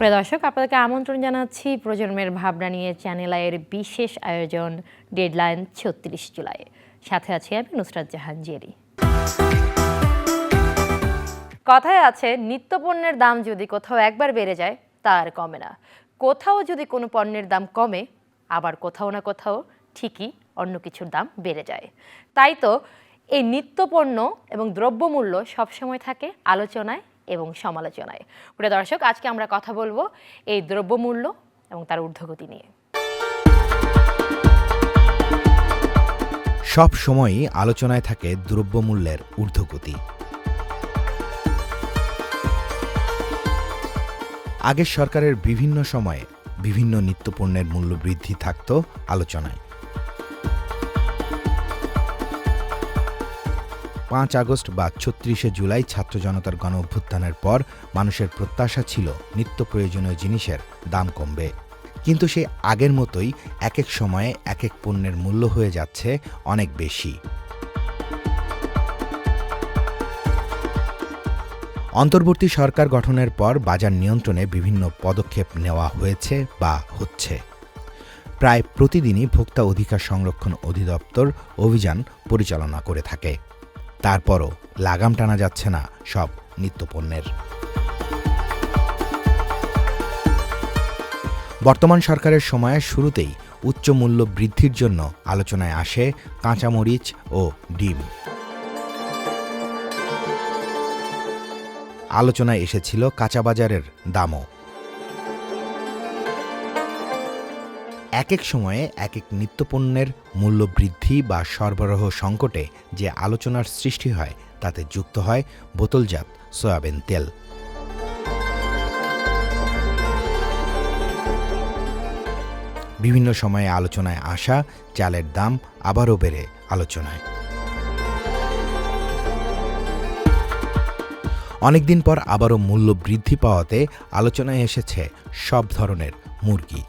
প্রিয় দর্শক, আপনাদেরকে আমন্ত্রণ জানাচ্ছি প্রজন্মের ভাবনা নিয়ে চ্যানেল আয়ের বিশেষ আয়োজন ডেডলাইন ছত্রিশ জুলাই। সাথে আছি আমি নুসরাত জাহান জেরি। কথায় আছে নিত্য পণ্যের দাম যদি কোথাও একবার বেড়ে যায়, তা আর কমে না। কোথাও যদি কোনো পণ্যের দাম কমে, আবার কোথাও না কোথাও ঠিকই অন্য কিছুর দাম বেড়ে যায়। তাই তো এই নিত্য পণ্য এবং দ্রব্যমূল্য সবসময় থাকে আলোচনায় এবং সমালোচনায়। প্রিয় দর্শক, আজকে আমরা কথা বলব এই দ্রব্যমূল্য এবং তার ঊর্ধ্বগতি নিয়ে। সব সময়ই আলোচনায় থাকে দ্রব্যমূল্যের ঊর্ধ্বগতি। আগের সরকারের বিভিন্ন সময়ে বিভিন্ন নিত্যপণ্যের মূল্য বৃদ্ধি থাকত আলোচনায়। পাঁচ আগস্ট বা ছত্রিশে জুলাই ছাত্র জনতার গণ অভ্যুত্থানের পর মানুষের প্রত্যাশা ছিল নিত্য প্রয়োজনীয় জিনিসের দাম কমবে। কিন্তু সে আগের মতোই এক এক সময়ে এক এক পণ্যের মূল্য হয়ে যাচ্ছে অনেক বেশি। অন্তর্বর্তী সরকার গঠনের পর বাজার নিয়ন্ত্রণে বিভিন্ন পদক্ষেপ নেওয়া হয়েছে বা হচ্ছে। প্রায় প্রতিদিনই ভোক্তা অধিকার সংরক্ষণ অধিদপ্তর অভিযান পরিচালনা করে থাকে। তারপরও লাগাম টানা যাচ্ছে না সব নিত্যপণ্যের। বর্তমান সরকারের সময়ের শুরুতেই উচ্চ মূল্য বৃদ্ধির জন্য আলোচনায় আসে কাঁচামরিচ ও ডিম। আলোচনায় এসেছিল কাঁচা বাজারের দামও। এক এক সময়ে এক এক নিত্যপণ্যের মূল্য বৃদ্ধি বা সরবরাহ সংকটে যে আলোচনার সৃষ্টি হয়, তাতে যুক্ত হয় বোতলজাত সয়াবিন তেল। বিভিন্ন সময়ে আলোচনায় আসা, চালের দাম আবারও বেড়ে আলোচনায়। অনেকদিন পর আবারও মূল্য বৃদ্ধি পাওয়াতে আলোচনায় এসেছে সব ধরনের মুরগি।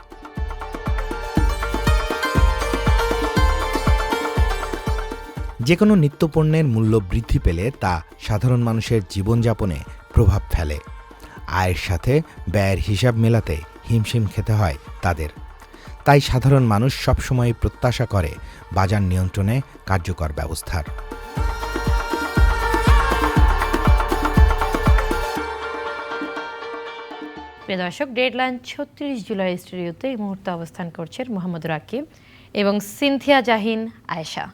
যে কোনো নিত্যপণ্যের মূল্য বৃদ্ধি পেলে তা সাধারণ মানুষের জীবনযাপনে প্রভাব ফেলে। আয়ের সাথে ব্যয়ের হিসাব মেলাতে হিমশিম খেতে হয় তাদের। তাই সাধারণ মানুষ সবসময় প্রত্যাশা করে বাজার নিয়ন্ত্রণে কার্যকর ব্যবস্থার। প্রিয় দর্শক ডেডলাইন ছত্রিশ জুলাই স্টুডিওতে এই মুহূর্তে অবস্থান করছেন মোহাম্মদ রাকিব। এবং সিনথিয়া জাহিন, আয়েশা।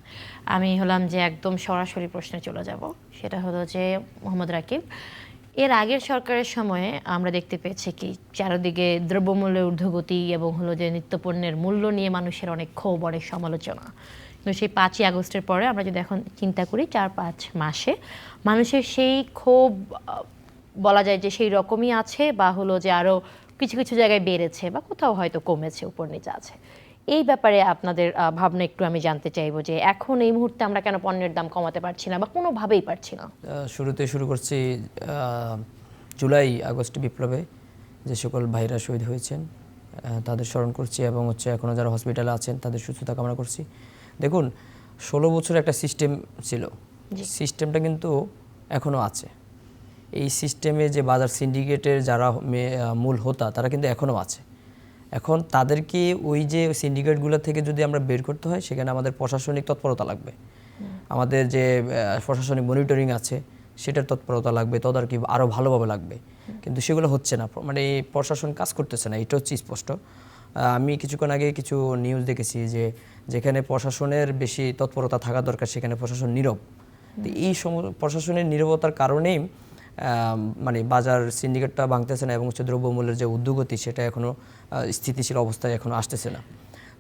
আমি হলাম যে একদম সরাসরি প্রশ্নে চলে যাব। সেটা হলো যে মোহাম্মদ রাকিব, এর আগের সরকারের সময়ে আমরা দেখতে পেয়েছি কি, চারিদিকে দ্রব্যমূল্যের ঊর্ধ্বগতি এবং হলো যে নিত্যপণ্যের মূল্য নিয়ে মানুষের অনেক ক্ষোভ, অনেক সমালোচনা। কিন্তু সেই পাঁচই আগস্টের পরে আমরা যদি এখন চিন্তা করি, চার পাঁচ মাসে মানুষের সেই ক্ষোভ বলা যায় যে সেই রকমই আছে বা হলো যে আরও কিছু কিছু জায়গায় বেড়েছে বা কোথাও হয়তো কমেছে, উপর নিচে আছে। এই ব্যাপারে আপনাদের ভাবনা একটু আমি জানতে চাইব যে এখন এই মুহূর্তে আমরা কেন পণ্যের দাম কমাতে পারছি না বা কোনোভাবেই পারছি না? শুরুতে শুরু করছি জুলাই আগস্ট বিপ্লবে যে সকল ভাইরা শহীদ হয়েছেন তাদের স্মরণ করছি এবং হচ্ছে এখনও যারা হসপিটালে আছেন তাদের সুস্থতা কামনা করছি। দেখুন ষোলো বছর একটা সিস্টেম ছিল। সিস্টেমটা কিন্তু এখনও আছে। এই সিস্টেমে যে বাজার সিন্ডিকেটের যারা মূল হোতা তারা কিন্তু এখনও আছে। এখন তাদেরকে ওই যে সিন্ডিকেটগুলো থেকে যদি আমরা বের করতে হয়, সেখানে আমাদের প্রশাসনিক তৎপরতা লাগবে। আমাদের যে প্রশাসনিক মনিটরিং আছে, সেটার তৎপরতা লাগবে, তদারকি আরও ভালোভাবে লাগবে। কিন্তু সেগুলো হচ্ছে না। মানে প্রশাসন কাজ করতেছে না, এটা হচ্ছে স্পষ্ট। আমি কিছুক্ষণ আগে কিছু নিউজ দেখেছি যে, যেখানে প্রশাসনের বেশি তৎপরতা থাকা দরকার, সেখানে প্রশাসন নীরব। তো এই সম, প্রশাসনের নীরবতার কারণেই মানে বাজার সিন্ডিকেটটা ভাঙতেছে না এবং হচ্ছে দ্রব্যমূল্যের যে উদ্যোগতি, সেটা এখনও স্থিতিশীল অবস্থায় এখনও আসতেছে না।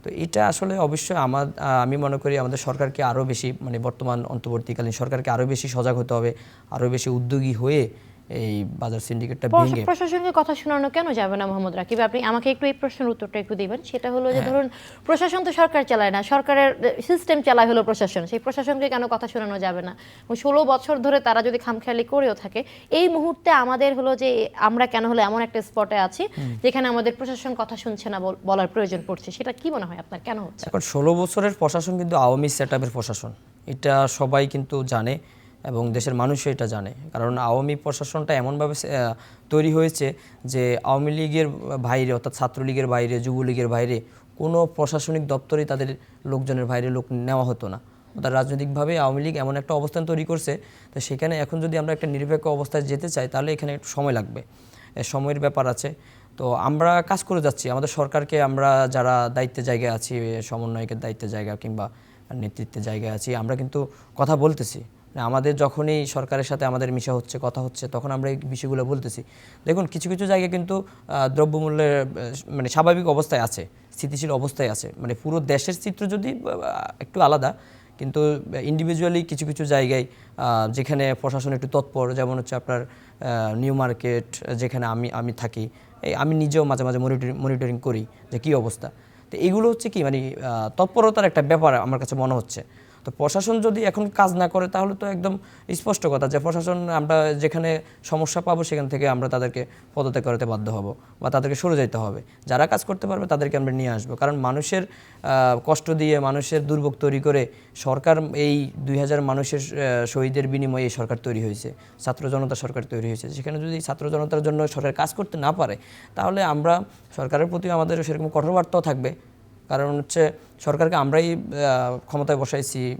তো এটা আসলে অবশ্যই আমার আমি মনে করি আমাদের সরকারকে আরও বেশি মানে বর্তমান অন্তর্বর্তীকালীন সরকারকে আরও বেশি সজাগ হতে হবে আরও বেশি উদ্যোগী হয়ে এই বাজার সিন্ডিকেটটা ভেঙে প্রশাসনকে কথা শোনানো কেন যাবে না মোহাম্মদ রাকিব? আপনি আমাকে একটু এই প্রশ্নের উত্তরটা একটু দিবেন। সেটা হলো যে ধরুন প্রশাসন তো সরকার চালায় না সরকারের সিস্টেম চালায় হলো প্রশাসন। সেই প্রশাসনকে কেন কথা শোনানো যাবে না? ষোলো বছর ধরে তারা যদি খামখেয়ালি করেও থাকে এই মুহূর্তে আমাদের হলো যে আমরা কেন হলো এমন একটা স্পটে আছি যেখানে আমাদের প্রশাসন কথা শুনছে না বল- বলার প্রয়োজন পড়ছে। সেটা কি মনে হয় আপনার? কেন হচ্ছে? এখন ষোলো বছরের প্রশাসন কিন্তু আওয়ামী সেট প্রশাসন। এটা সবাই কিন্তু জানে। এবং দেশের মানুষও এটা জানে। কারণ আওয়ামী প্রশাসনটা এমনভাবে তৈরি হয়েছে যে আওয়ামী লীগের বাইরে, অর্থাৎ ছাত্রলীগের বাইরে, যুবলীগের বাইরে কোনো প্রশাসনিক দপ্তরে তাদের লোকজনের বাইরে লোক নেওয়া হতো না। অর্থাৎ রাজনৈতিকভাবে আওয়ামী লীগ এমন একটা অবস্থান তৈরি করছে, তো সেখানে এখন যদি আমরা একটা নিরপেক্ষ অবস্থায় যেতে চাই, তাহলে এখানে একটু সময় লাগবে। সময়ের ব্যাপার আছে। তো আমরা কাজ করে যাচ্ছি। আমাদের সরকারকে আমরা যারা দায়িত্বে জায়গায় আছি সমন্বয়কের দায়িত্বে জায়গা কিংবা নেতৃত্বের জায়গায় আছি, আমরা কিন্তু কথা বলতেছি। আমাদের যখনই সরকারের সাথে আমাদের মিশা হচ্ছে, কথা হচ্ছে, তখন আমরা এই বিষয়গুলো বলতেছি। দেখুন, কিছু কিছু জায়গায় কিন্তু দ্রব্যমূল্যের মানে স্বাভাবিক অবস্থায় আছে, স্থিতিশীল অবস্থায় আছে। মানে পুরো দেশের চিত্র যদি একটু আলাদা, কিন্তু ইন্ডিভিজুয়ালি কিছু কিছু জায়গায় যেখানে প্রশাসন একটু তৎপর, যেমন হচ্ছে আপনার নিউ মার্কেট যেখানে আমি আমি থাকি আমি নিজেও মাঝে মাঝে মনিটরিং মনিটরিং করি যে কী অবস্থা। তো এগুলো হচ্ছে কি মানে তৎপরতার একটা ব্যাপার আমার কাছে মনে হচ্ছে। তো প্রশাসন যদি এখন কাজ না করে, তাহলে তো একদম স্পষ্ট কথা যে প্রশাসন আমরা যেখানে সমস্যা পাবো, সেখান থেকে আমরা তাদেরকে পদত্যাগ করাতে বাধ্য হব বা তাদেরকে সরে যেতে হবে। যারা কাজ করতে পারবে, তাদেরকে আমরা নিয়ে আসব। কারণ মানুষের কষ্ট দিয়ে মানুষের দুর্ভোগ তৈরি করে সরকার এই দুই হাজার মানুষের শহীদের বিনিময়ে এই সরকার তৈরি হয়েছে। ছাত্র জনতা সরকার তৈরি হয়েছে। সেখানে যদি ছাত্র জনতার জন্য সরকার কাজ করতে না পারে, তাহলে আমরা সরকারের প্রতি আমাদের সেরকম কঠোর বার্তাও থাকবে। কারণ হচ্ছে সরকারকে আমরাই আহ, ক্ষমতায় বসাইছি আহ,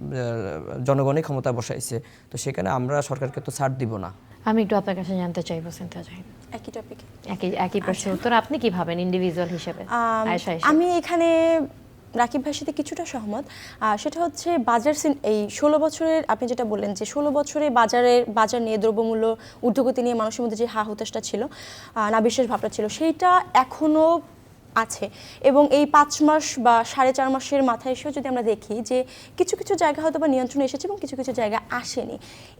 জনগণই ক্ষমতায় বসাইছে। তো সেখানে আমরা সরকারকে তো ছাড় দিব না। আমি একটু আপনার কাছে জানতে চাইব জাহিন একই টপিক একই একই প্রশ্নের উত্তর আপনি কি ভাবেন ইন্ডিভিজুয়াল হিসেবে? আমি এখানে রাকিব ভাইয়ের সাথে কিছুটা সহমত। সেটা হচ্ছে বাজার এই ষোলো বছরের আপনি যেটা বললেন যে ষোলো বছরে বাজারের বাজার নিয়ে দ্রব্যমূল্য ঊর্ধ্বগতি নিয়ে মানুষের মধ্যে যে হা হুতাশটা ছিল না বিশ্বাস ভাবটা ছিল সেইটা এখনও আছে। এবং এই পাঁচ মাস বা সাড়ে চার মাসের মাথায় এসেও যদি আমরা দেখি যে কিছু কিছু জায়গা হয়তো বা নিয়ন্ত্রণে এসেছে এবং কিছু কিছু জায়গা আসেনি।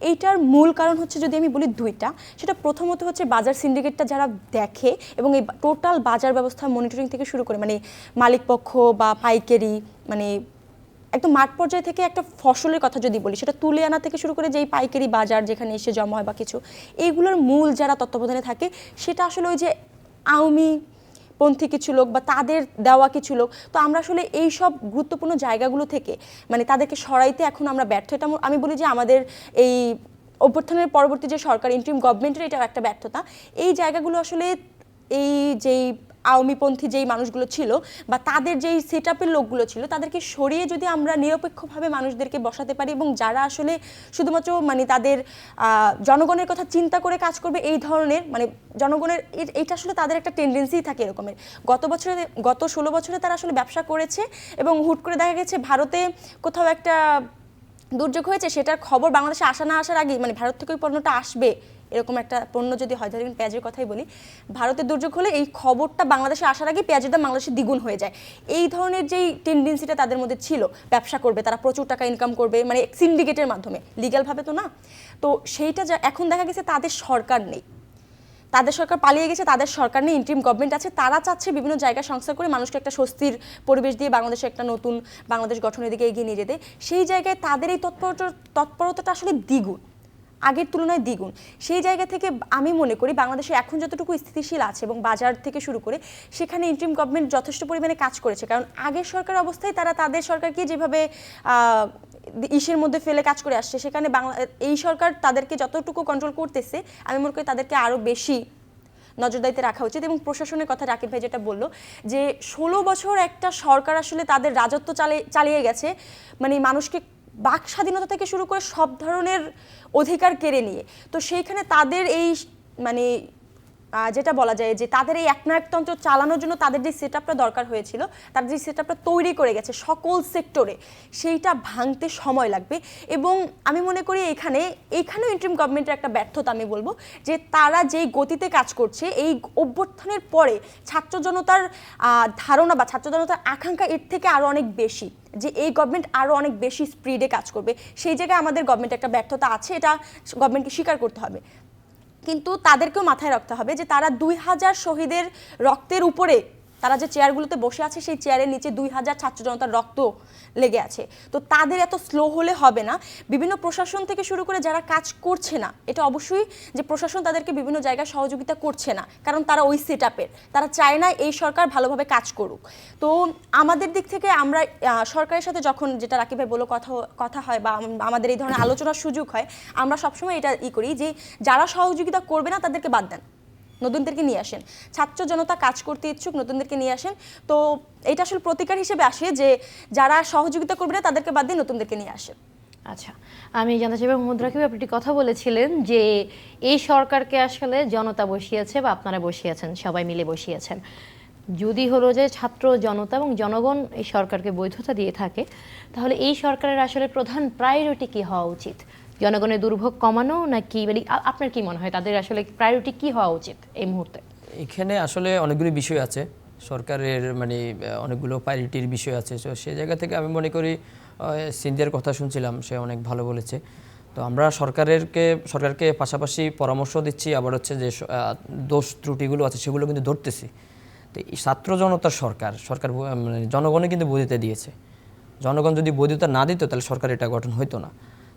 এইটার মূল কারণ হচ্ছে যদি আমি বলি দুইটা, সেটা প্রথমত হচ্ছে বাজার সিন্ডিকেটটা যারা দেখে এবং এই টোটাল বাজার ব্যবস্থা মনিটরিং থেকে শুরু করে মানে মালিক পক্ষ বা পাইকারি মানে একদম মাঠ পর্যায়ে থেকে একটা ফসলের কথা যদি বলি, সেটা তুলে আনা থেকে শুরু করে যেই পাইকারি বাজার যেখানে এসে জমা হয় বা কিছু এইগুলোর মূল যারা তত্ত্বাবধানে থাকে, সেটা আসলে ওই যে আওয়ামী পন্থী কিছু লোক বা তাদের দেওয়া কিছু লোক, তো আমরা আসলে এই সব গুরুত্বপূর্ণ জায়গাগুলো থেকে মানে তাদেরকে সরাইতে এখন আমরা ব্যর্থ। এটা আমি বলি যে আমাদের এই অভ্যর্থনের পরবর্তী যে সরকার ইন্ট্রিম গভর্নমেন্টের এটা একটা ব্যর্থতা। এই জায়গাগুলো আসলে এই যেই আওয়ামীপন্থী যেই মানুষগুলো ছিল বা তাদের যেই সেট লোকগুলো ছিল, তাদেরকে সরিয়ে যদি আমরা নিরপেক্ষভাবে মানুষদেরকে বসাতে পারি এবং যারা আসলে শুধুমাত্র মানে তাদের জনগণের কথা চিন্তা করে কাজ করবে এই ধরনের মানে জনগণের এইটা আসলে তাদের একটা টেন্ডেন্সি থাকে এরকমের। গত বছরে, গত ষোলো বছরে তারা আসলে ব্যবসা করেছে এবং হুট করে দেখা গেছে ভারতে কোথাও একটা দুর্যোগ হয়েছে, সেটার খবর বাংলাদেশে আসা না আসার আগেই মানে ভারত থেকে ওই পণ্যটা আসবে এরকম একটা পণ্য যদি হয় ধরেন পেঁয়াজের কথাই বলি ভারতের দুর্যোগ হলে এই খবরটা বাংলাদেশে আসার আগে পেঁয়াজের দাম বাংলাদেশে দ্বিগুণ হয়ে যায়। এই ধরনের যেই টেন্ডেন্সিটা তাদের মধ্যে ছিল, ব্যবসা করবে, তারা প্রচুর টাকা ইনকাম করবে মানে সিন্ডিকেটের মাধ্যমে লিগ্যালভাবে তো না? তো সেইটা যা, এখন দেখা গেছে তাদের সরকার নেই। তাদের সরকার পালিয়ে গেছে, তাদের সরকার নেই ইন্ট্রিম গভর্নমেন্ট আছে, তারা চাচ্ছে বিভিন্ন জায়গায় সংস্থা করে মানুষকে একটা স্বস্তির পরিবেশ দিয়ে বাংলাদেশে একটা নতুন বাংলাদেশ গঠনের দিকে এগিয়ে নিয়ে যেতে। সেই জায়গায় তাদের এই তৎপরতা, তৎপরতাটা আসলে দ্বিগুণ। আগের তুলনায় দ্বিগুণ। সেই জায়গা থেকে আমি মনে করি বাংলাদেশে এখন যতটুকু স্থিতিশীল আছে এবং বাজার থেকে শুরু করে সেখানে ইন্ট্রিম গভর্নমেন্ট যথেষ্ট পরিমাণে কাজ করেছে। কারণ আগের সরকার অবস্থায় তারা তাদের সরকারকে যেভাবে ইসের মধ্যে ফেলে কাজ করে আসছে, সেখানে বাংলা, এই সরকার তাদেরকে যতটুকু কন্ট্রোল করতেছে, আমি মনে করি তাদেরকে আরও বেশি নজরদারিতে রাখা উচিত এবং প্রশাসনের কথা রাকিব ভাই যেটা বলল যে, ষোলো বছর একটা সরকার আসলে তাদের রাজত্ব চালিয়ে চালিয়ে গেছে। মানে মানুষকে বাক স্বাধীনতা থেকে শুরু করে সব ধরনের অধিকার কেড়ে নিয়ে। তো সেইখানে তাদের এই মানে যেটা বলা যায় যে তাদের এই একনায়কতন্ত্র চালানোর জন্য তাদের যে সেট দরকার হয়েছিল, তাদের যে সেট তৈরি করে গেছে সকল সেক্টরে সেইটা ভাঙতে সময় লাগবে। এবং আমি মনে করি এখানে এইখানেও ইন্টারিম গভর্নমেন্টের একটা ব্যর্থতা আমি বলব, যে তারা যেই গতিতে কাজ করছে, এই অভ্যর্থনের পরে ছাত্র জনতার ধারণা বা ছাত্র জনতার আকাঙ্ক্ষা এর থেকে আরও অনেক বেশি, যে এই গভর্নমেন্ট আরও অনেক বেশি স্পিডে কাজ করবে। সেই জায়গায় আমাদের গভর্নমেন্ট একটা ব্যর্থতা আছে, এটা গভর্নমেন্টকে স্বীকার করতে হবে। কিন্তু তাদেরকেও মাথায় রাখতে হবে যে তারা দুই হাজার শহীদের রক্তের উপরে তারা যে চেয়ারগুলোতে বসে আছে, সেই চেয়ারের নিচে দুই হাজার ছাত্র জনতার রক্ত লেগে আছে। তো তাদের এত স্লো হলে হবে না। বিভিন্ন প্রশাসন থেকে শুরু করে যারা কাজ করছে না, এটা অবশ্যই যে প্রশাসন তাদেরকে বিভিন্ন জায়গায় সহযোগিতা করছে না, কারণ তারা ওই সেট তারা চায় না এই সরকার ভালোভাবে কাজ করুক। তো আমাদের দিক থেকে আমরা সরকারের সাথে যখন যেটা রাকিব ভাই বলো কথা কথা হয় বা আমাদের এই ধরনের আলোচনার সুযোগ হয়, আমরা সবসময় এটা ই করি যে যারা সহযোগিতা করবে না, তাদেরকে বাদ দেন। নতুনদেরকে নিয়ে আসেন। ছাত্র জনতা কাজ করতে ইচ্ছুক, নতুনদেরকে নিয়ে আসেন। তো এটা আসলে প্রতিকার হিসেবে আসে যে, যারা সহযোগিতা করবে না, তাদেরকে বাদ দিয়ে নতুনদেরকে নিয়ে আসেন। আচ্ছা আমি জানতে চাইব, মোহাম্মদ রাকিব, আপনি একটি কথা বলেছিলেন যে, এই সরকারকে আসলে জনতা বসিয়েছে বা আপনারা বসিয়েছেন, সবাই মিলে বসিয়েছেন। যদি হলো যে ছাত্র জনতা এবং জনগণ এই সরকারকে বৈধতা দিয়ে থাকে, তাহলে এই সরকারের আসলে প্রধান প্রায়োরিটি কি হওয়া উচিত? জনগণের দুর্ভোগ কমানো নাকি মানে আপনার কি মনে হয়, তাদের আসলে প্রায়োরিটি কি হওয়া উচিত এই মুহূর্তে? এখানে আসলে অনেকগুলি বিষয় আছে, সরকারের মানে অনেকগুলো প্রায়োরিটির বিষয় আছে, তো সেই জায়গা থেকে আমি মনে করি সিন্ধিয়ার কথা শুনছিলাম, সে অনেক ভালো বলেছে। তো আমরা সরকারেরকে, সরকারকে পাশাপাশি পরামর্শ দিচ্ছি, আবার হচ্ছে যে দোষ ত্রুটিগুলো আছে, সেগুলো কিন্তু ধরতেছি। তো ছাত্র জনতার সরকার সরকার মানে জনগণে কিন্তু বৈধতা দিয়েছে। জনগণ যদি বৈধতা না দিত, তাহলে সরকার এটা গঠন হইতো না।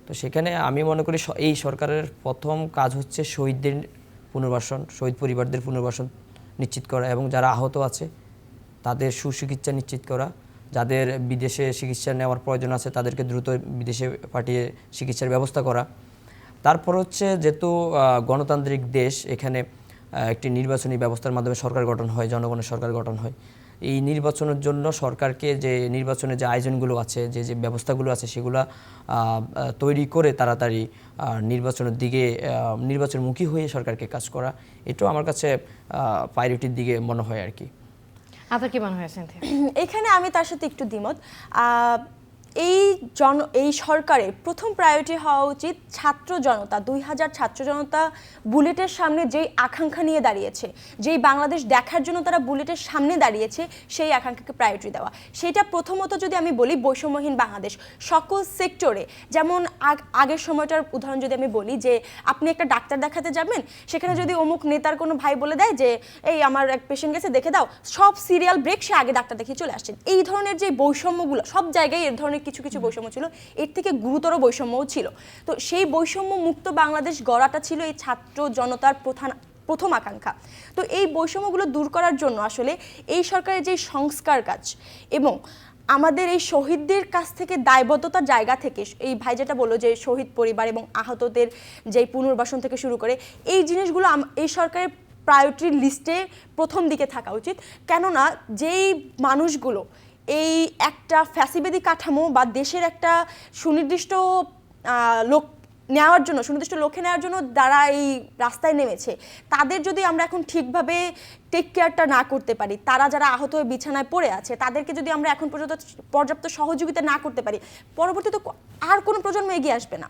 তো সেখানে আমি মনে করি এই সরকারের প্রথম কাজ হচ্ছে শহীদদের পুনর্বাসন, শহীদ পরিবারদের পুনর্বাসন নিশ্চিত করা এবং যারা আহত আছে, তাদের সুচিকিৎসা নিশ্চিত করা। যাদের বিদেশে চিকিৎসা নেওয়ার প্রয়োজন আছে, তাদেরকে দ্রুত বিদেশে পাঠিয়ে চিকিৎসার ব্যবস্থা করা। তারপর হচ্ছে যেহেতু গণতান্ত্রিক দেশ, এখানে একটি নির্বাচনী ব্যবস্থার মাধ্যমে সরকার গঠন হয়, জনগণের সরকার গঠন হয়। এই নির্বাচনের জন্য সরকারকে যে নির্বাচনের যে আয়োজনগুলো আছে যে যে ব্যবস্থাগুলো আছে সেগুলো তৈরি করে তাড়াতাড়ি নির্বাচনের দিকে নির্বাচনমুখী হয়ে সরকারকে কাজ করা এটাও আমার কাছে প্রায়োরিটির দিকে মনে হয় আর কি। আপনার কি মনে হয় এখানে আমি তার সাথে একটু দ্বিমত। এই জন, এই সরকারের প্রথম প্রায়োরিটি হওয়া উচিত ছাত্র জনতা, দুই হাজার ছাত্র জনতা বুলেটের সামনে যেই আকাঙ্ক্ষা নিয়ে দাঁড়িয়েছে, যেই বাংলাদেশ দেখার জন্য তারা বুলেটের সামনে দাঁড়িয়েছে, সেই আকাঙ্ক্ষাকে প্রায়োরিটি দেওয়া। সেটা প্রথমত যদি আমি বলি বৈষম্যহীন বাংলাদেশ, সকল সেক্টরে যেমন আগ- আগের সময়টার উদাহরণ যদি আমি বলি যে, আপনি একটা ডাক্তার দেখাতে যাবেন, সেখানে যদি অমুক নেতার কোনো ভাই বলে দেয় যে, এই আমার এক পেশেন্ট গেছে, দেখে দাও। সব সিরিয়াল ব্রেক সে আগে ডাক্তার দেখিয়ে চলে আসছেন। এই ধরনের যে বৈষম্যগুলো, সব জায়গায় এর ধরনের কিছু কিছু বৈষম্য ছিল, এর থেকে গুরুতর বৈষম্যও ছিল। তো সেই বৈষম্য মুক্ত বাংলাদেশ গড়াটা ছিল এই ছাত্র জনতার প্রধান, প্রথম আকাঙ্ক্ষা। তো এই বৈষম্যগুলো দূর করার জন্য আসলে এই সরকারের যে সংস্কার কাজ এবং আমাদের এই শহীদদের কাছ থেকে দায়বদ্ধতার জায়গা থেকে, এই ভাই যেটা বলল যে শহীদ পরিবার এবং আহতদের যে পুনর্বাসন থেকে শুরু করে, এই জিনিসগুলো এই সরকারের প্রায়োরিটির লিস্টে প্রথম দিকে থাকা উচিত। কেননা যেই মানুষগুলো এই একটা ফ্যাসিবেদি কাঠামো বা দেশের একটা সুনির্দিষ্ট লোক নেওয়ার জন্য, সুনির্দিষ্ট লক্ষ্যে নেওয়ার জন্য যারা এই রাস্তায় নেমেছে। তাদের যদি আমরা এখন ঠিকভাবে টেক কেয়ারটা না করতে পারি, তারা যারা আহত হয়ে বিছানায় পড়ে আছে, তাদেরকে যদি আমরা এখন পর্যন্ত পর্যাপ্ত সহযোগিতা না করতে পারি, পরবর্তীতে আর কোনো প্রজন্ম এগিয়ে আসবে না।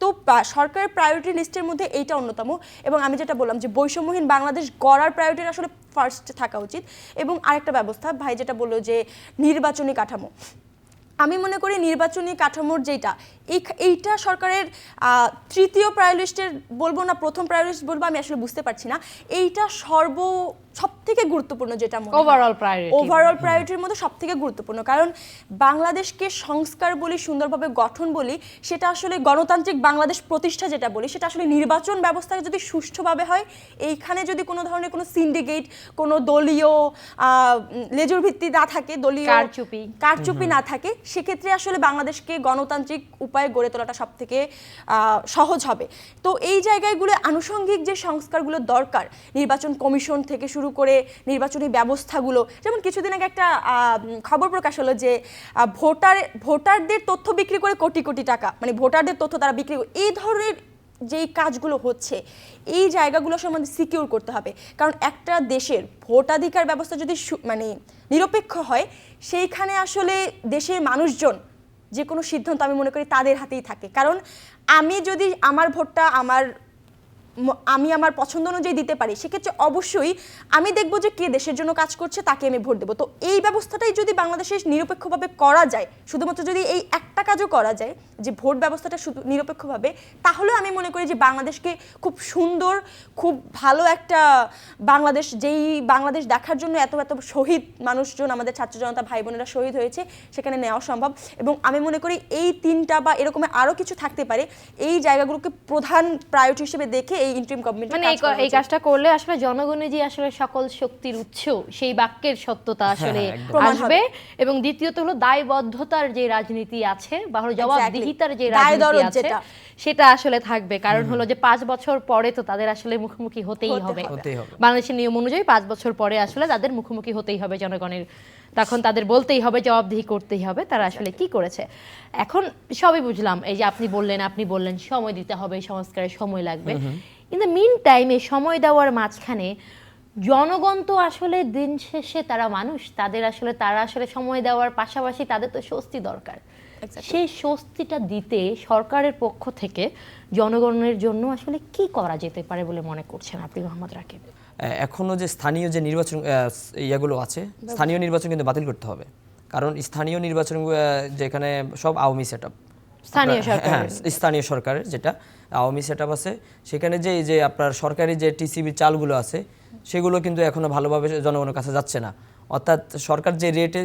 তো সরকারের প্রায়োরিটি লিস্টের মধ্যে এইটা অন্যতম এবং আমি যেটা বললাম যে বৈষম্যহীন বাংলাদেশ গড়ার প্রায়োরিটি আসলে ফার্স্ট থাকা উচিত এবং আরেকটা ব্যবস্থা, ভাই যেটা বলল যে নির্বাচনী কাঠামো। আমি মনে করি নির্বাচনী কাঠামোর যেটা এইটা সরকারের তৃতীয় প্রায়োলিস্টের বলব না প্রথম প্রায়োলিস্ট বলব আমি আসলে বুঝতে পারছি না এইটা সর্ব সব থেকে গুরুত্বপূর্ণ যেটা। Overall priority। ওভারঅল প্রায়োরিটির মধ্যে সব থেকে গুরুত্বপূর্ণ কারণ বাংলাদেশকে সংস্কার বলি সুন্দরভাবে গঠন বলি সেটা আসলে গণতান্ত্রিক বাংলাদেশ প্রতিষ্ঠা যেটা বলি সেটা আসলে নির্বাচন ব্যবস্থা যদি সুষ্ঠুভাবে হয় এইখানে যদি কোনো ধরনের কোনো সিন্ডিকেট কোনো দলীয় লেজুর ভিত্তি না থাকে দলীয় কারচুপি। কারচুপি না থাকে সেক্ষেত্রে আসলে বাংলাদেশকে গণতান্ত্রিক উপায়ে গড়ে তোলাটা সব থেকে সহজ হবে। তো এই জায়গাগুলো আনুষঙ্গিক যে সংস্কারগুলো দরকার, নির্বাচন কমিশন থেকে শুরু করে নির্বাচনী ব্যবস্থাগুলো, যেমন কিছুদিন আগে একটা খবর প্রকাশ হলো যে ভোটার, ভোটারদের তথ্য বিক্রি করে কোটি কোটি টাকা মানে ভোটারদের তথ্য তারা বিক্রি করে, এই ধরনের যেই কাজগুলো হচ্ছে, এই জায়গাগুলো সম্বন্ধে সিকিউর করতে হবে। কারণ একটা দেশের ভোটাধিকার ব্যবস্থা যদি মানে নিরপেক্ষ হয়, সেইখানে আসলে দেশের মানুষজন যে কোনো সিদ্ধান্ত আমি মনে করি তাদের হাতেই থাকে। কারণ আমি যদি আমার ভোটটা আমার আমি আমার পছন্দ অনুযায়ী দিতে পারি, সেক্ষেত্রে অবশ্যই আমি দেখব যে কে দেশের জন্য কাজ করছে, তাকে আমি ভোট দেবো। তো এই ব্যবস্থাটাই যদি বাংলাদেশে নিরপেক্ষভাবে করা যায়, শুধুমাত্র যদি এই একটা কাজও করা যায়, যে ভোট ব্যবস্থাটা শুধু নিরপেক্ষভাবে তাহলে আমি মনে করি যে বাংলাদেশকে খুব সুন্দর, খুব ভালো একটা বাংলাদেশ, যেই বাংলাদেশ দেখার জন্য এত এত শহীদ মানুষজন, আমাদের ছাত্র জনতা ভাই বোনেরা শহীদ হয়েছে, সেখানে নেওয়া সম্ভব। এবং আমি মনে করি এই তিনটা বা এরকম আরও কিছু থাকতে পারে, এই জায়গাগুলোকে প্রধান প্রায়োরিটি হিসেবে দেখে এই ইন্টারিম গভর্নমেন্ট মানে এই কাজটা করলে আসলে জনগণের যে আসলে সকল শক্তির উৎস সেই বাক্যের সত্যতা আসলে হ্যাঁ, একদম। প্রমাণ আসবে। এবং দ্বিতীয়ত হলো দায়বদ্ধতার যে রাজনীতি আছে বা হলো জবাবদিহিতার যে রাজনীতি আছে সেটা আসলে থাকবে। কারণ হলো যে পাঁচ বছর পরে তো তাদের আসলে মুখোমুখি হতেই হবে। বাংলাদেশের নিয়ম অনুযায়ী পাঁচ বছর পরে আসলে তাদের মুখোমুখি হতেই হবে জনগণের। তখন তাদের বলতেই হবে জবাবদিহি করতেই হবে তারা আসলে কি করেছে। এখন সবই বুঝলাম। এই যে আপনি বললেন আপনি বললেন সময় দিতে হবে সংস্কারের সময় লাগবে। ইন দ্য মিন টাইমে সময় দেওয়ার মাঝখানে জনগণ তো আসলে দিন শেষে তারা মানুষ তাদের আসলে তারা আসলে সময় দেওয়ার পাশাপাশি তাদের তো স্বস্তি দরকার। সেই স্বস্তিটা দিতে সরকারের পক্ষ থেকে জনগণের জন্য আসলে কি করা যেতে পারে বলে মনে করছেন আপনি মোহাম্মদ রাকিব? এখনও যে স্থানীয় যে নির্বাচন আহ, ইয়াগুলো আছে স্থানীয় নির্বাচন কিন্তু বাতিল করতে হবে। কারণ স্থানীয় নির্বাচন যেখানে সব আওয়ামী সেট সরকারের। স্থানীয় সরকারের। যেটা আওয়ামী সেট আছে। সেখানে যে এই যে আপনার সরকারি যে টিসিবি চালগুলো আছে সেগুলো কিন্তু এখনও ভালোভাবে জনগণের কাছে যাচ্ছে না। অর্থাৎ সরকার যে রেটে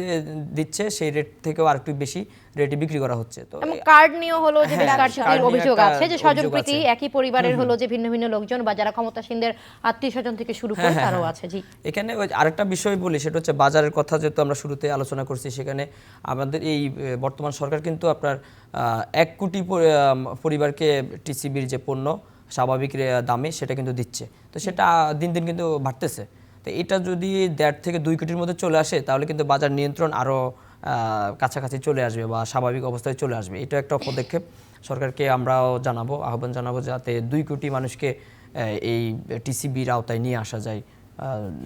দিচ্ছে সেই রেট থেকেও আরেকটু বেশি রেটে বিক্রি করা হচ্ছে। তো এবং কার্ড নিয়েও হলো যে হ্যাঁ, কারচুপির অভিযোগ আছে যে স্বজনপ্রীতি একই পরিবারের হলো যে ভিন্ন ভিন্ন লোকজন বা যারা ক্ষমতাসীনদের আত্মীয় স্বজন থেকে শুরু করে হ্যাঁ, তারও হ্যাঁ, আছে জি। এখানে ওই আরেকটা বিষয় বলি সেটা হচ্ছে বাজারের কথা যেহেতু আমরা শুরুতে আলোচনা করছি সেখানে আমাদের এই বর্তমান সরকার কিন্তু আপনার এক কোটি পরিবারকে টিসিবির যে পণ্য স্বাভাবিক দামে সেটা কিন্তু দিচ্ছে। তো সেটা দিন দিন কিন্তু বাড়তেছে। তো এটা যদি দেড় থেকে দুই কোটির মধ্যে চলে আসে তাহলে কিন্তু বাজার নিয়ন্ত্রণ আরও কাছাকাছি চলে আসবে বা স্বাভাবিক অবস্থায় চলে আসবে। এটা একটা পদক্ষেপ। সরকারকে আমরাও জানাব আহ্বান জানাব যাতে দুই কোটি মানুষকে এই টিসিবির আওতায় নিয়ে আসা যায়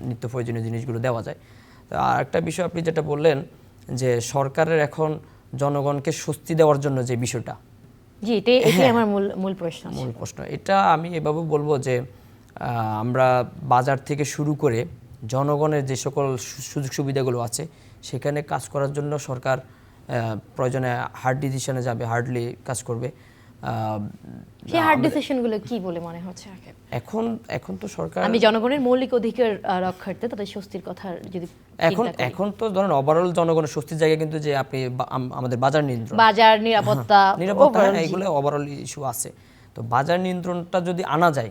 নিত্য প্রয়োজনীয় জিনিসগুলো দেওয়া যায়। তো আর একটা বিষয় আপনি যেটা বললেন যে সরকারের এখন জনগণকে স্বস্তি দেওয়ার জন্য যে বিষয়টা। জি এটাই হ্যাঁ। আমার মূল মূল প্রশ্ন। মূল প্রশ্ন। এটা আমি এভাবে বলব যে আমরা বাজার থেকে শুরু করে জনগণের যে সকল সুযোগ সুবিধাগুলো আছে সেখানে কাজ করার জন্য সরকার প্রয়োজনে হার্ড ডিসিশনে যাবে হার্ডলি কাজ করবে। সেই হার্ড ডিসিশনগুলো কি বলে মনে হচ্ছে এখন এখন তো সরকার আমি জনগণের মৌলিক অধিকার রক্ষার্থে তাদের স্বস্তির কথা যদি এখন এখন তো ধরেন ওভারঅল জনগণের স্বস্তির জায়গা কিন্তু যে আপনি আমাদের বাজার নিয়ন্ত্রণ। বাজার নিরাপত্তা নিরাপত্তা overall হ্যাঁ, জি। এগুলো ওভারঅল ইস্যু আছে। তো বাজার নিয়ন্ত্রণটা যদি আনা যায়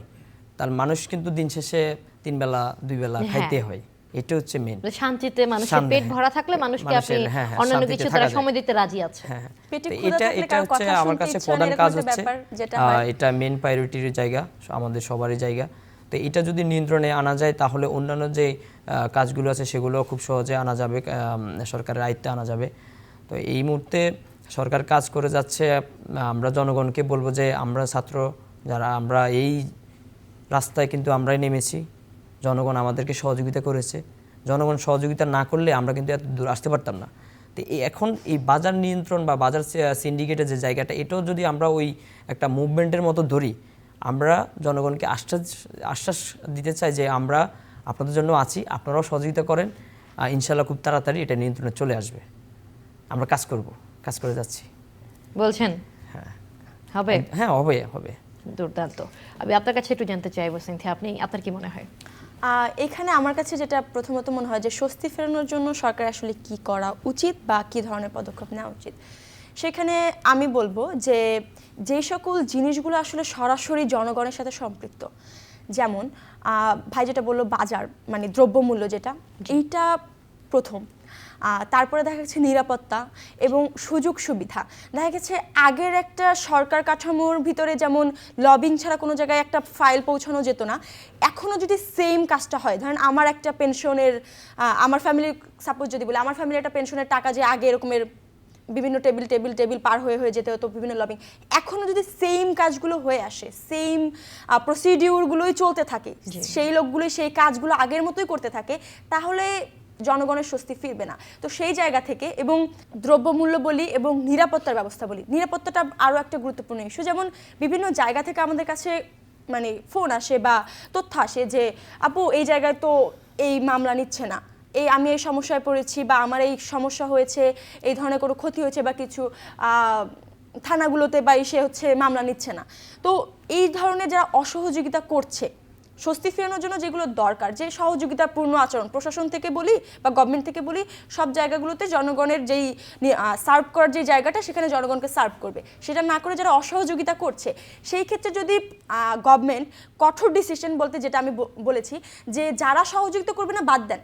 তাহলে মানুষ কিন্তু দিন শেষে তিন বেলা দুই বেলা হ্যাঁ। খাইতে হয়। এটা হচ্ছে মেন শান্তিতে মানুষের পেট হ্যাঁ। ভরা থাকলে মানুষকে আপনি হ্যাঁ, অন্যান্য কিছু তারা সময় দিতে রাজি আছে পেটে তো এটা এটা হচ্ছে আমার কাছে প্রধান কাজ হচ্ছে যেটা হয়। এটা মেন প্রায়োরিটির জায়গা আমাদের সবারই জায়গা। তো এটা যদি নিয়ন্ত্রণে আনা যায় তাহলে অন্যান্য যে কাজগুলো আছে সেগুলো খুব সহজে আনা যাবে সরকারের আয়ত্তে আনা যাবে। তো এই মুহূর্তে সরকার কাজ করে যাচ্ছে আমরা জনগণকে বলব যে আমরা ছাত্র যারা আমরা এই রাস্তায় কিন্তু আমরাই নেমেছি। জনগণ আমাদেরকে সহযোগিতা করেছে। জনগণ সহযোগিতা না করলে আমরা কিন্তু এত দূর আসতে পারতাম না। তো এখন এই বাজার নিয়ন্ত্রণ বা বাজার সিন্ডিকেটের যে জায়গাটা এটাও যদি আমরা ওই একটা মুভমেন্টের মতো ধরি আমরা জনগণকে আশ্বাস আশ্বাস দিতে চাই যে আমরা আপনাদের জন্য আছি আপনারাও সহযোগিতা করেন। ইনশাল্লাহ খুব তাড়াতাড়ি এটা নিয়ন্ত্রণে চলে আসবে। আমরা কাজ করব কাজ করে যাচ্ছি। বলছেন? হ্যাঁ। হবে? হ্যাঁ হবে হবে। দুর্দান্ত। আমি আপনার কাছে একটু জানতে চাইব সিনথিয়া আপনি আপনার কি মনে হয়? এখানে আমার কাছে যেটা প্রথমত মনে হয় যে স্বস্তি ফেরানোর জন্য সরকার আসলে কি করা উচিত বা কি ধরনের পদক্ষেপ নেওয়া উচিত? সেখানে আমি বলব যে যে সকল জিনিসগুলো আসলে সরাসরি জনগণের সাথে সম্পৃক্ত যেমন ভাই যেটা বলল বাজার মানে দ্রব্যমূল্য যেটা এইটা প্রথম। তারপরে দেখা গেছে নিরাপত্তা এবং সুযোগ সুবিধা। দেখা গেছে আগের একটা সরকার কাঠামোর ভিতরে যেমন লবিং ছাড়া কোনো জায়গায় একটা ফাইল পৌঁছানো যেত না এখনও যদি সেম কাজটা হয় ধরেন আমার একটা পেনশনের আমার ফ্যামিলি সাপোজ যদি বলি আমার ফ্যামিলি একটা পেনশনের টাকা যে আগে এরকমের বিভিন্ন টেবিল টেবিল টেবিল পার হয়ে হয়ে যেতে হতো বিভিন্ন লবিং এখনও যদি সেম কাজগুলো হয়ে আসে সেম প্রসিডিউরগুলোই চলতে থাকে সেই লোকগুলোই সেই কাজগুলো আগের মতোই করতে থাকে তাহলে জনগণের স্বস্তি ফিরবে না। তো সেই জায়গা থেকে এবং দ্রব্যমূল্য বলি এবং নিরাপত্তার ব্যবস্থা বলি, নিরাপত্তাটা আরও একটা গুরুত্বপূর্ণ ইস্যু যেমন বিভিন্ন জায়গা থেকে আমাদের কাছে মানে ফোন আসে বা তথ্য আসে যে, আপু, এই জায়গায় তো এই মামলা নিচ্ছে না। এই আমি এই সমস্যায় পড়েছি বা আমার এই সমস্যা হয়েছে, এই ধরনের কোনো ক্ষতি হয়েছে বা কিছু থানাগুলোতে বা এসে হচ্ছে মামলা নিচ্ছে না। তো এই ধরনের যারা অসহযোগিতা করছে স্বস্তি ফেরানোর জন্য যেগুলো দরকার, যে সহযোগিতাপূর্ণ আচরণ, প্রশাসন থেকে বলি বা গভর্নমেন্ট থেকে বলি, সব জায়গাগুলোতে জনগণের যেই সার্ভ করার যে জায়গাটা, সেখানে জনগণকে সার্ভ করবে। সেটা না করে যারা অসহযোগিতা করছে, সেই ক্ষেত্রে যদি গভর্নমেন্ট কঠোর ডিসিশন বলতে যেটা আমি বলেছি, যে যারা সহযোগিতা করবে না, বাদ দেন।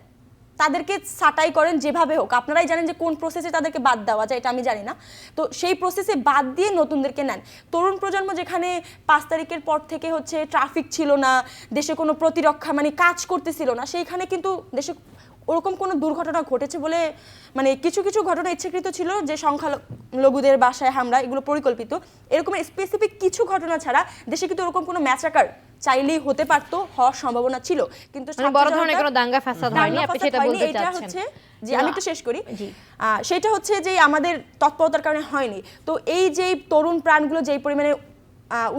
তাদেরকে ছাটাই করেন যেভাবে হোক। আপনারাই জানেন যে কোন প্রসেসে তাদেরকে বাদ দেওয়া যায়, এটা আমি জানি না। তো সেই প্রসেসে বাদ দিয়ে নতুনদেরকে নেন। তরুণ প্রজন্ম যেখানে পাঁচ তারিখের পর থেকে হচ্ছে ট্রাফিক ছিল না, দেশে কোনো প্রতিরক্ষা মানে কাজ করতেছিল না, সেইখানে কিন্তু দেশে ওরকম কোনো দুর্ঘটনা ঘটেছে বলে মানে কিছু কিছু ঘটনা ইচ্ছাকৃত ছিল যে সংখ্যালঘুদের বাসায় হামলা এগুলো পরিকল্পিত। এরকম স্পেসিফিক কিছু ঘটনা ছাড়া দেশে কিন্তু ওরকম কোনো ম্যাচাকার চাইলেই হতে পারতো হওয়ার সম্ভাবনা ছিল। কিন্তু মানে বড় ধরনের কোনো দাঙ্গা ফাসাদ হয়নি আপনি সেটা বলতে এটা হচ্ছে যে আমি একটু শেষ করি। আহ, সেটা হচ্ছে যে আমাদের তৎপরতার কারণে হয়নি। তো এই যে তরুণ প্রাণগুলো যেই পরিমাণে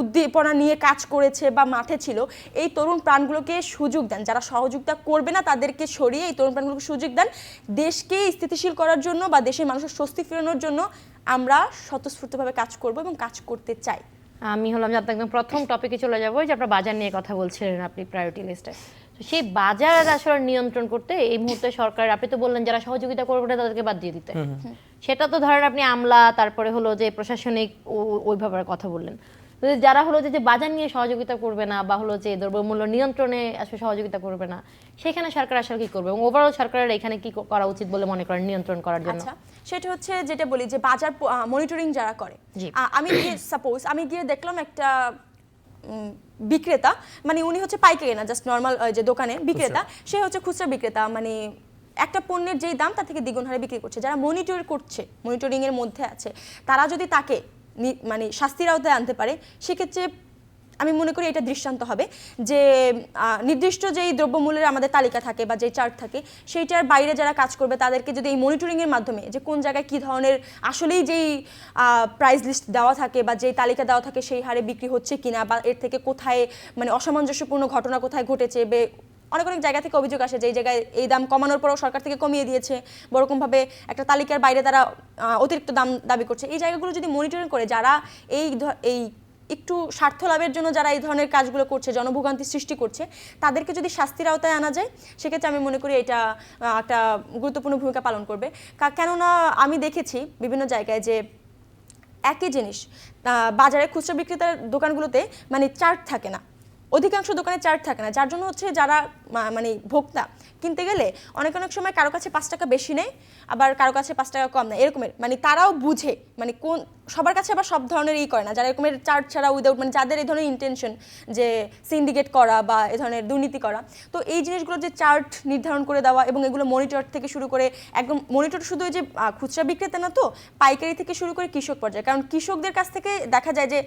উদ্দীপনা নিয়ে কাজ করেছে বা মাঠে ছিল এই তরুণ প্রাণগুলোকে সুযোগ দেন। যারা সহযোগিতা করবে না তাদেরকে সরিয়ে এই তরুণ প্রাণগুলোকে সুযোগ দেন। দেশকে স্থিতিশীল করার জন্য বা দেশের মানুষের স্বস্তি ফেরানোর জন্য আমরা স্বতঃস্ফূর্তভাবে কাজ করব এবং কাজ করতে চাই। আমি হলাম যে আপনার একদম প্রথম টপিকে চলে যাব যে আপনার বাজার নিয়ে কথা বলছিলেন আপনি প্রায়োরিটি লিস্টে সেই বাজার আসলে নিয়ন্ত্রণ করতে এই মুহূর্তে সরকার আপনি তো বললেন যারা সহযোগিতা করবে না তাদেরকে বাদ দিয়ে দিতে। সেটা তো ধরেন আপনি আমলা তারপরে হলো যে প্রশাসনিক ওইভাবে কথা বললেন। যারা হলো যে বাজার নিয়ে সহযোগিতা করবে না বা হলো যে দ্রব্যমূল্য নিয়ন্ত্রণে আসলে সহযোগিতা করবে না সেখানে সরকার আসলে কি করবে? এবং ওভারঅল সরকারের এখানে কি করা উচিত বলে মনে করেন নিয়ন্ত্রণ করার জন্য? আচ্ছা সেটা হচ্ছে যেটা বলি যে বাজার মনিটরিং যারা করে। আমি গিয়ে সাপোজ আমি গিয়ে দেখলাম একটা বিক্রেতা মানে উনি হচ্ছে পাইকারি না জাস্ট নর্মাল যে দোকানে বিক্রেতা সে হচ্ছে খুচরা বিক্রেতা মানে একটা পণ্যের যেই দাম তার থেকে দ্বিগুণ হারে বিক্রি করছে। যারা মনিটর করছে মনিটরিং এর মধ্যে আছে তারা যদি তাকে মানে শাস্তির আওতায় আনতে পারে, সেক্ষেত্রে আমি মনে করি এটা দৃষ্টান্ত হবে যে নির্দিষ্ট যেই দ্রব্যমূল্যের আমাদের তালিকা থাকে বা যেই চার্ট থাকে, সেইটার বাইরে যারা কাজ করবে, তাদেরকে যদি এই মনিটরিংয়ের মাধ্যমে যে কোন জায়গায় কী ধরনের আসলেই যেই প্রাইস লিস্ট দেওয়া থাকে বা যেই তালিকা দেওয়া থাকে সেই হারে বিক্রি হচ্ছে কিনা বা এর থেকে কোথায় মানে অসামঞ্জস্যপূর্ণ ঘটনা কোথায় ঘটেছে অনেক অনেক জায়গা থেকে অভিযোগ আসে যে এই জায়গায় এই দাম কমানোর পরেও সরকার থেকে কমিয়ে দিয়েছে বরকমভাবে একটা তালিকার বাইরে তারা অতিরিক্ত দাম দাবি করছে। এই জায়গাগুলো যদি মনিটরিং করে, যারা এই এই একটু স্বার্থ লাভের জন্য যারা এই ধরনের কাজগুলো করছে, জনভোগান্তি সৃষ্টি করছে, তাদেরকে যদি শাস্তির আওতায় আনা যায়, সেক্ষেত্রে আমি মনে করি এটা একটা গুরুত্বপূর্ণ ভূমিকা পালন করবে। কেননা আমি দেখেছি বিভিন্ন জায়গায় যে একই জিনিস বাজারে খুচরা বিক্রেতার দোকানগুলোতে মানে চার্ট থাকে না। অধিকাংশ দোকানে চার্ট থাকে না। যার জন্য হচ্ছে যারা মানে ভোক্তা। কিনতে গেলে অনেক অনেক সময় কারও কাছে পাঁচ টাকা বেশি নেয়, আবার কারও কাছে পাঁচ টাকা কম নেয়, এরকমের। মানে তারাও বুঝে মানে কোন, সবার কাছে আবার সব ধরনের ই করে না, যারা এরকমের চার্ট ছাড়া উইদাউট মানে যাদের এই ধরনের ইন্টেনশন যে সিন্ডিকেট করা বা এ ধরনের দুর্নীতি করা। তো এই জিনিসগুলো যে চার্ট নির্ধারণ করে দেওয়া এবং এগুলো মনিটর থেকে শুরু করে, একদম মনিটর শুধু যে খুচরা বিক্রেতা না তো, পাইকারি থেকে শুরু করে কৃষক পর্যায়ে। কারণ কৃষকদের কাছ থেকে দেখা যায় যে,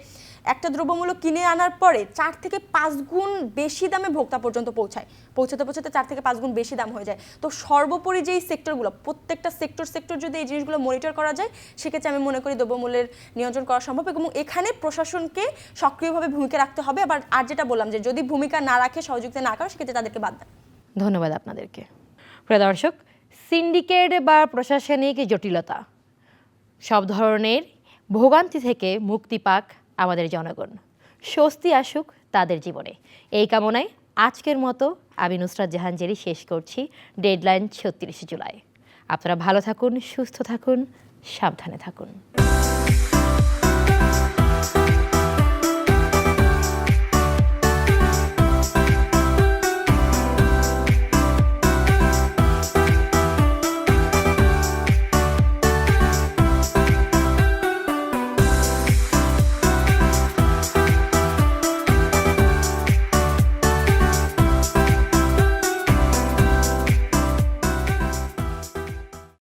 একটা দ্রব্যমূল্য কিনে আনার পরে চার থেকে পাঁচ গুণ বেশি দামে ভোক্তা পর্যন্ত পৌঁছায়। পৌঁছাতে পৌঁছাতে চার থেকে পাঁচ গুণ বেশি দাম হয়ে যায়। তো সর্বোপরি যেই সেক্টরগুলো, প্রত্যেকটা সেক্টর সেক্টর যদি এই জিনিসগুলো মনিটর করা যায়, সেক্ষেত্রে আমি মনে করি দ্রব্যমূল্যের নিয়ন্ত্রণ করা সম্ভব। এবং এখানে প্রশাসনকে সক্রিয়ভাবে ভূমিকা রাখতে হবে। আবার আর যেটা বললাম যে, যদি ভূমিকা না রাখে, সহযোগিতা না করে, সেক্ষেত্রে তাদেরকে বাদ দেন। ধন্যবাদ আপনাদেরকে। প্রিয় দর্শক সিন্ডিকেট বা প্রশাসনিক জটিলতা, সব ধরনের ভোগান্তি থেকে মুক্তি পাক আমাদের জনগণ। স্বস্তি আসুক তাদের জীবনে। এই কামনায় আজকের মতো আমি নুসরাত জাহাঞ্জেরি শেষ করছি ডেডলাইন ছত্রিশে জুলাই। আপনারা ভালো থাকুন, সুস্থ থাকুন, সাবধানে থাকুন।